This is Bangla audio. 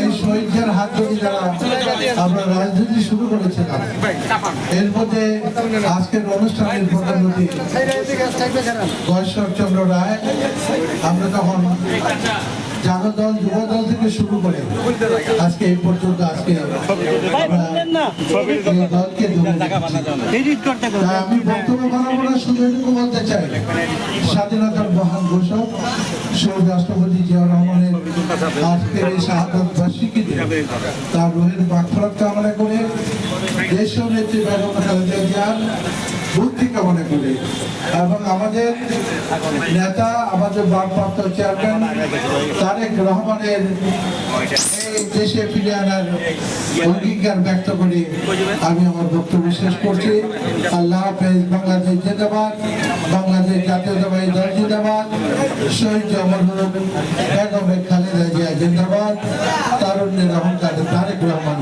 এই শহীদদের হাত ধরে যারা আমরা রাজনীতি শুরু করেছিলাম, এর মধ্যে আজকের অনুষ্ঠানের প্রধান অতিথি চন্দ্র রায়, আমরা তখন জাগদল যুবদল থেকে শুরু করে আজকে এই পর্যন্ত আজকে দলকে আমি বক্তব্য বানাবো না বলতে চাই। স্বাধীনতার মহান ঘোষক শহীদ রাষ্ট্রপতি জিয়া আজকের এই শাহাদত বার্ষিকীতে তার রোহের বাকফরাত কামনা করে দেশীয় নেত্রী বেগম খালেদা জিয়ার বুদ্ধি কামনা করে। এবং আমাদের নেতা আমাদের ভারপ্রাপ্ত চেয়ারম্যান তারেক রহমানের দেশে ফিরে আনার অঙ্গীকার ব্যক্ত করে আমি আমার বক্তব্য শেষ করছি। আল্লাহ হাফেজ বাংলাদেশ জিন্দাবাদ বাংলাদেশ জাতীয়তাবাদী দল জিন্দাবাদ। শহীদ অমর বেগম খালেদা জিয়া জিন্দাবাদ তারুণ্যের অহংকার তারেক রহমান